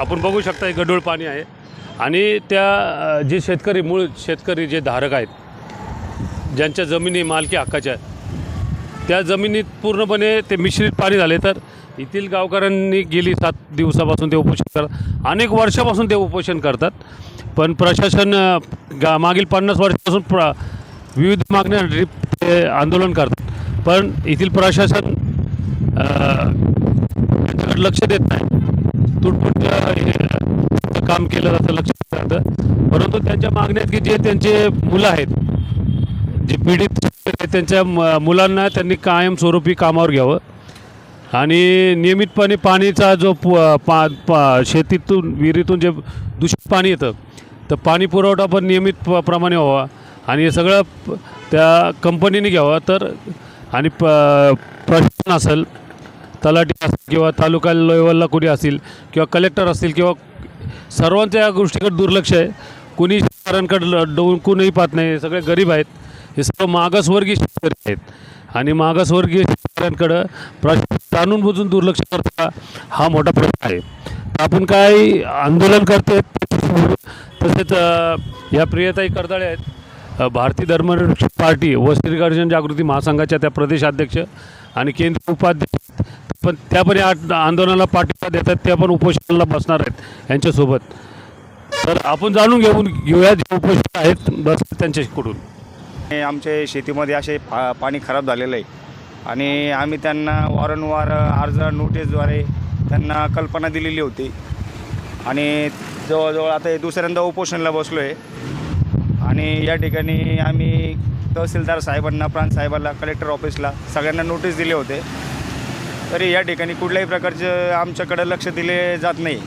आपण बघू शकता हे गढूळ पाणी आहे. आणि त्या जे शेतकरी मूळ शेतकरी जे धारक आहेत ज्यांच्या जमिनी मालकी हक्काच्या आहेत त्या जमिनीत पूर्णपणे ते मिश्रित पाणी झाले तर येथील गावकऱ्यांनी गेली सात दिवसापासून ते उपोषण करतात अनेक वर्षापासून ते उपोषण करतात. पण प्रशासन गा मागील पन्नास वर्षापासून प्र विविध मागण्यांसाठी ते आंदोलन करतात. पण येथील प्रशासन लक्ष देत नाही. तुटपुट काम केलं जातं लक्षात जातं परंतु त्यांच्या मागण्यात की जे त्यांचे मुलं आहेत जे पीडित त्यांच्या म- मुलांना त्यांनी कायमस्वरूपी कामावर घ्यावं. आणि नियमितपणे पाणीचा जो पु पा पा शेतीतून विहिरीतून जे दूषित पाणी येतं तर पाणी पुरवठा पण नियमित प- प्रमाणे व्हावा. आणि हे सगळं प- त्या कंपनीने घ्यावं. तर आणि प प्रशासन असेल तलाठी असेल किंवा तालुका लेवलला कोणी असतील किंवा कलेक्टर असतील किंवा सर्वांच्या या गोष्टीकडे दुर्लक्ष आहे. कुणी शेतकऱ्यांकडे डोकूनही पाहत नाही. हे सगळे गरीब आहेत. हे सर्व मागासवर्गीय शेतकरी आहेत. आणि मागासवर्गीय शेतकऱ्यांकडं प्रशासन जाणून बुजून दुर्लक्ष करता हा मोठा प्रश्न आहे. तर आपण काय आंदोलन करते तसेच या प्रियताई करदाळे आहेत. भारतीय धर्मनिरपेक्ष पार्टी व श्रीगर्जन जागृती महासंघाच्या त्या प्रदेशाध्यक्ष आणि केंद्रीय उपाध्यक्ष पण त्या पण या आंदोलनाला पाठिंबा देतात त्या पण उपोषणाला बसणार आहेत यांच्यासोबत. तर आपण जाणून घेऊन घेऊया जे उपोषण आहेत बस त्यांच्याकडून. हे आमचे शेतीमध्ये असे पा पाणी खराब झालेलं आहे. आणि आम्ही त्यांना वारंवार अर्ज नोटीसद्वारे त्यांना कल्पना दिलेली होती. आणि जवळजवळ आता हे दुसऱ्यांदा उपोषणाला बसलो आहे आणि या ठिकाणी आम्ही तहसीलदार साहेबांना प्रांत साहेबांना कलेक्टर ऑफिसला सगळ्यांना नोटीस दिले होते. तरी या ठिकाणी कुठल्याही प्रकारचं आमच्याकडं लक्ष दिले जात नाही.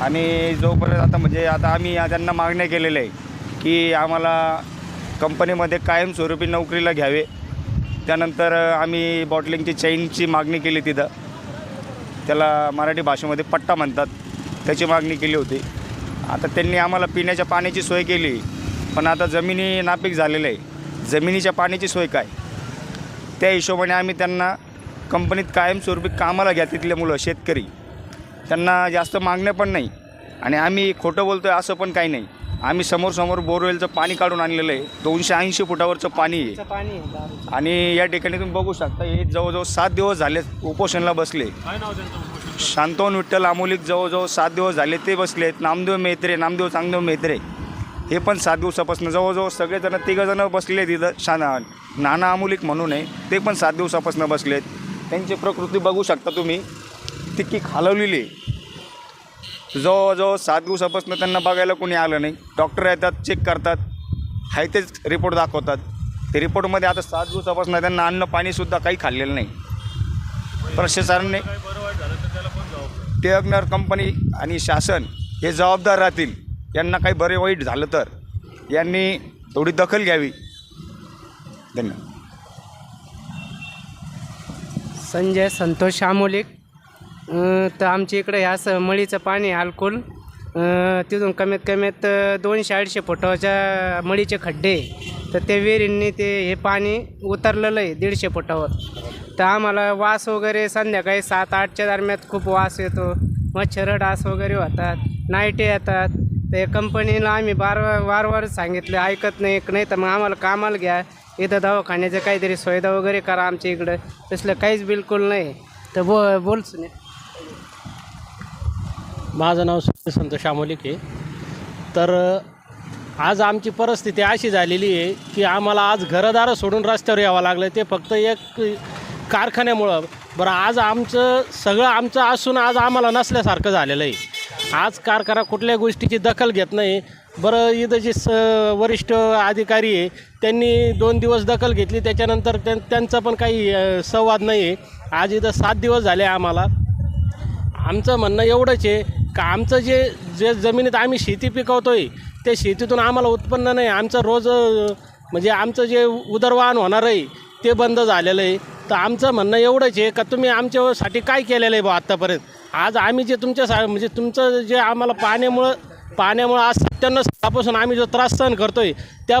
आणि जोपर्यंत आता म्हणजे आता आम्ही त्यांना मागण्या केलेल्या आहे की आम्हाला कंपनीमध्ये कायमस्वरूपी नोकरीला घ्यावे. त्यानंतर आम्ही बॉटलिंगची चैनची मागणी केली तिथं. त्याला मराठी भाषेमध्ये पट्टा म्हणतात. त्याची मागणी केली होती. आता त्यांनी आम्हाला पिण्याच्या पाण्याची सोय केली. पण आता जमिनी नापीक झालेल्या आहे. जमिनीच्या पाण्याची सोय काय? त्या हिशोबाने आम्ही त्यांना कंपनीत कायमस्वरूपी कामाला घ्या तिथले मुलं शेतकरी. त्यांना जास्त मागणं पण नाही. आणि आम्ही खोटं बोलतो आहे असं पण काही नाही. आम्ही समोर बोरवेलचं पाणी काढून आणलेलं आहे. दोनशे ऐंशी फुटावरचं पाणी आहे. आणि या ठिकाणी तुम्ही बघू शकता हे जवळजवळ सात दिवस झाले उपोषणाला बसले. शांतवन विठ्ठल आमोलिक जवळजवळ सात दिवस झाले ते बसलेत नामदेव मेत्रे नामदेव चांगदेव मेत्रे हे पण सात दिवसापासून जवळजवळ सगळेजण तिघंजणं बसले तिथं शाना नाना अमुलिक म्हणून आहे. ते पण सात दिवसापासून बसलेत त्यांची प्रकृती बघू शकता तुम्ही. तितकी खालवलेली आहे. जवळजवळ सात दिवसापासून त्यांना बघायला कोणी आलं नाही. डॉक्टर येतात चेक करतात. हाय तेच रिपोर्ट दाखवतात. ते रिपोर्टमध्ये आता सात दिवसापासून त्यांना अन्न पाणीसुद्धा काही खाल्लेलं नाही. प्रशासनाने टेअगनर कंपनी आणि शासन हे जबाबदार राहतील. यांना काही बरे वाईट झालं तर यांनी थोडी दखल घ्यावी. धन्यवाद. संजय संतोष शामोलिक. तर आमच्या इकडे ह्या स मळीचं पाणी अल्कोल तिथून कमीत कमीत दोनशे अडीचशे फुटाच्या मळीचे खड्डे तर ते विहिरींनी ते हे पाणी उतरलेलं आहे दीडशे फुटावर. तर आम्हाला वास वगैरे संध्याकाळी सात आठच्या दरम्यान खूप वास येतो. मच्छर डास वगैरे होतात. नाईटे येतात. ते कंपनीला आम्ही बार वारंवार सांगितलं ऐकत नाही नाही तर मग आम्हाला कामाला घ्या. इथं दवाखान्याचं काहीतरी सुविधा वगैरे करा आमच्या इकडं. तसलं काहीच बिलकुल नाही. तर बो बोल सुने. माझं नाव सुनील संतोष आमोलिक आहे. तर आज आमची परिस्थिती अशी झालेली आहे की आम्हाला आज घरदारं सोडून रस्त्यावर यावं लागलं ते फक्त एक कारखान्यामुळं. बरं आज आमचं सगळं आमचं असून आज आम्हाला नसल्यासारखं झालेलं आहे. आज कारखाना कुठल्या गोष्टीची दखल घेत नाही. बरं इथं जे स वरिष्ठ अधिकारी आहे त्यांनी दोन दिवस दखल घेतली. त्याच्यानंतर त्यां त्यांचा पण काही संवाद नाही आहे. आज इथं सात दिवस झाले आम्हाला. आमचं म्हणणं एवढंच आहे का आमचं जे जे जमिनीत आम्ही शेती पिकवतो आहे त्या शेतीतून आम्हाला उत्पन्न नाही. आमचं रोज म्हणजे आमचं जे उदरवाहन होणार आहे ते बंद झालेलं आहे. तर आमचं म्हणणं एवढंच आहे का तुम्ही आमच्यासाठी काय केलेलं आहे बा आत्तापर्यंत आज आम्ही जे तुमच्या सा म्हणजे तुमचं जे आम्हाला पाण्यामुळं पाण्यामुळं आज सत्त्याण्णव सालापासून आम्ही जो त्रास सहन करतो आहे त्या